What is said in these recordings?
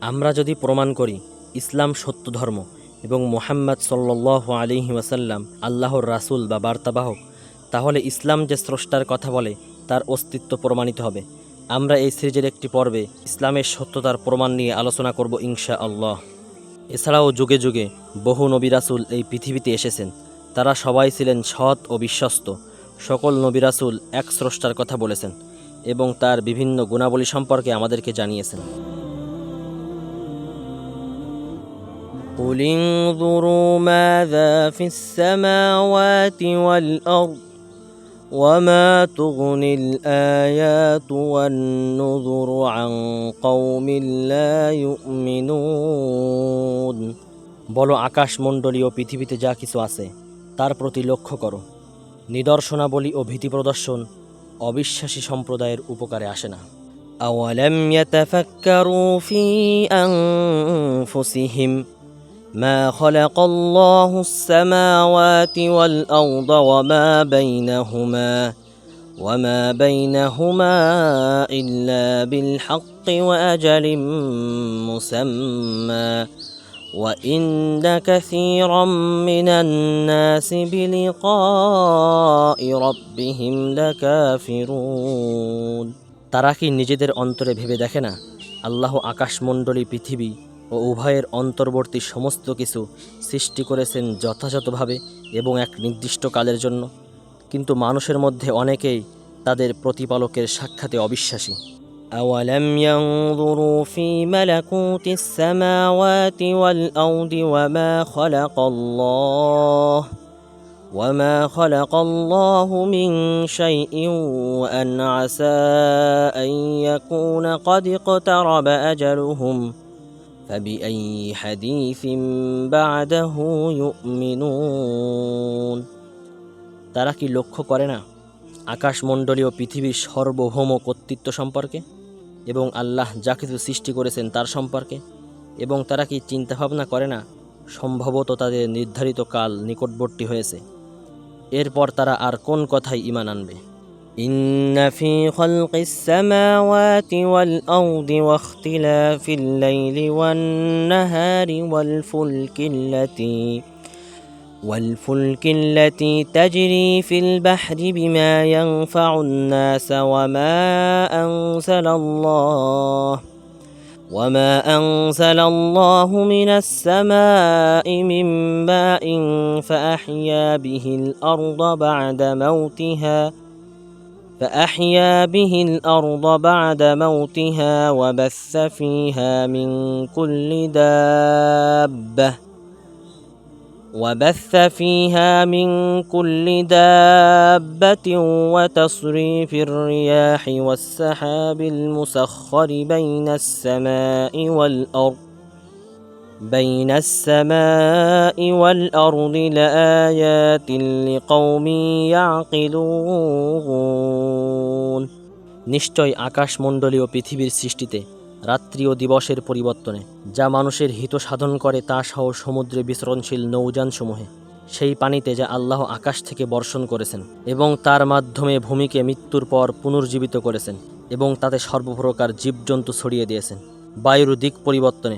আমরা যদি প্রমাণ করি, ইসলাম সত্য ধর্ম এবং মোহাম্মদ সাল্লাহ আলিহি ওয়াসাল্লাম আল্লাহর রাসূল বা বার্তাবাহক, তাহলে ইসলাম যে স্রষ্টার কথা বলে, তার অস্তিত্ব প্রমাণিত হবে। আমরা এই সিরিজের একটি পর্বে ইসলামের সত্যতার প্রমাণ নিয়ে আলোচনা করব ইনশা আল্লাহ এছাড়াও যুগে যুগে বহু নবী রাসূল এই পৃথিবীতে এসেছেন। তারা সবাই ছিলেন সৎ ও বিশ্বস্ত। সকল নবী রাসূল এক স্রষ্টার কথা বলেছেন এবং তার বিভিন্ন গুণাবলী সম্পর্কে আমাদেরকে জানিয়েছেন। قل انظروا ماذا في السماوات والأرض وما تغني الآيات والنذر عن قوم لا يؤمنون বলো আকাশমণ্ডলী ও পৃথিবীতে যা কিছু আছে তার প্রতি লক্ষ্য করো নিদর্শনাবলী ও ভীতি প্রদর্শন অবিশ্বাসী সম্প্রদায়ের উপকারে আসে না أولم يتفكروا في أنفسهم ما خلق الله السماوات والأرض وما بينهما وما بينهما إلا بالحق وأجل مسمى وإن كثيرا من الناس بلقاء ربهم لكافرون তারা কি নিজেদের অন্তরে ভেবে দেখে না আল্লাহ আকাশমণ্ডলী পৃথিবী ও উভয়ের অন্তর্বর্তী সমস্ত কিছু সৃষ্টি করেছেন যথাযথভাবে এবং এক নির্দিষ্ট কালের জন্য কিন্তু মানুষের মধ্যে অনেকেই তাদের প্রতিপালকের সাক্ষাতে অবিশ্বাসী أولم ينظروا في ملكوت السماوات والأرض وما خلق الله وما خلق الله من شيء وأن عسى أن يكون قد اقترب أجلهم فبأي حديث بعده يؤمنون তারা কি লক্ষ্য করে না আকাশমণ্ডলীয় পৃথিবীর সার্বভৌম কর্তৃত্ব সম্পর্কে এবং আল্লাহ যা কিছু সৃষ্টি করেছেন তার সম্পর্কে এবং তারা কি চিন্তাভাবনা করে না সম্ভবত তাদের নির্ধারিত কাল নিকটবর্তী হয়েছে এরপর তারা আর কোন কথাই ইমান আনবে إن في خلق السماوات والأرض واختلاف الليل والنهار والفلك التي والفلك التي تجري في البحر بما ينفع الناس وما أنزل الله وما أنزل الله من السماء من ماء فأحيا به الأرض بعد موتها فأحيا به الأرض بعد موتها وبث فيها من كل دابة وبث فيها من كل دابة وتصريف الرياح والسحاب المسخر بين السماء والأرض بين السماء والأرض لآيات لقوم يعقلون নিশ্চয় আকাশমণ্ডলীয় পৃথিবীর সৃষ্টিতে রাত্রি ও দিবসের পরিবর্তনে যা মানুষের হিত সাধন করে তা সহ সমুদ্রে বিচরণশীল নৌযানসমূহে সেই পানিতে যা আল্লাহ আকাশ থেকে বর্ষণ করেছেন এবং তার মাধ্যমে ভূমিকে মৃত্যুর পর পুনর্জীবিত করেছেন এবং তাতে সর্বপ্রকার জীবজন্তু ছড়িয়ে দিয়েছেন বায়ুর দিক পরিবর্তনে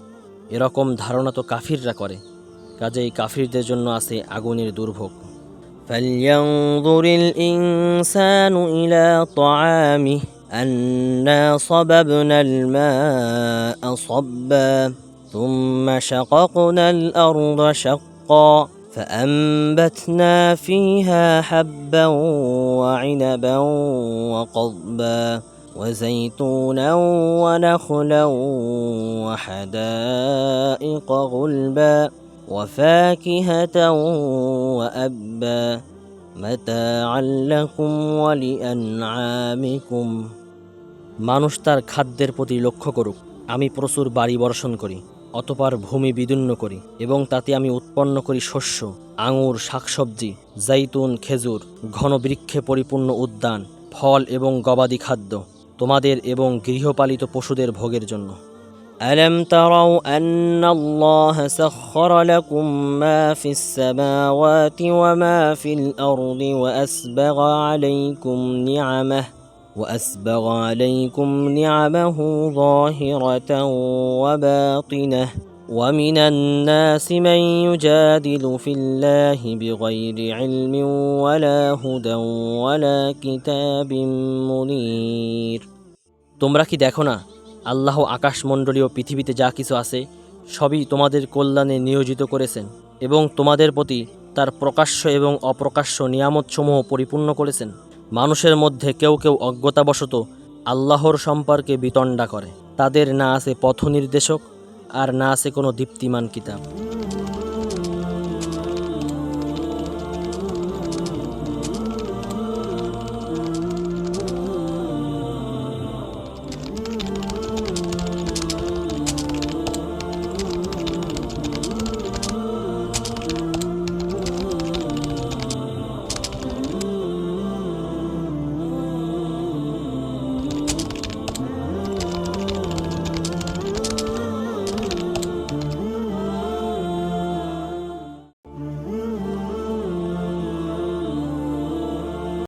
এরকম ধারণা তো কাফিররা করে কাজেই কাফিরদের জন্য আছে আগুনের দুর্ভোগ فلينظر الإنسان إلى طعامه أنا صببنا الماء صبا ثم شققنا الأرض شقا فأنبتنا فيها حبا وعنبا وقضبا وزيتونا ونخلا وحدائق غلبا وفاكهة وأبا متاعا لكم ولأنعامكم মানুষ তার খাদ্যের প্রতি লক্ষ্য করুক আমি প্রচুর বাড়ি বর্ষণ করি অতপর ভূমি বিদীর্ণ করি এবং তাতে আমি উৎপন্ন করি শস্য আঙুর শাকসবজি জাইতুন খেজুর ঘন বৃক্ষে পরিপূর্ণ উদ্যান ফল এবং গবাদি খাদ্য তোমাদের এবং গৃহপালিত পশুদের ভোগের জন্য ألم تروا أن الله سخر لكم ما في السماوات وما في الأرض وأسبغ عليكم نعمه وأسبغ عليكم نعمه ظاهرة وباطنة ومن الناس من يجادل في الله بغير علم ولا هدى ولا كتاب منير তোমরা কি দেখো না আল্লাহ আকাশমণ্ডলীয় পৃথিবীতে যা কিছু আছে সবই তোমাদের কল্যাণে নিয়োজিত করেছেন এবং তোমাদের প্রতি তার প্রকাশ্য এবং অপ্রকাশ্য নিয়ামতসমূহ পরিপূর্ণ করেছেন মানুষের মধ্যে কেউ কেউ অজ্ঞতাবশত আল্লাহর সম্পর্কে বিতণ্ডা করে তাদের না আছে পথ নির্দেশক আর না আছে কোনো দীপ্তিমান কিতাব।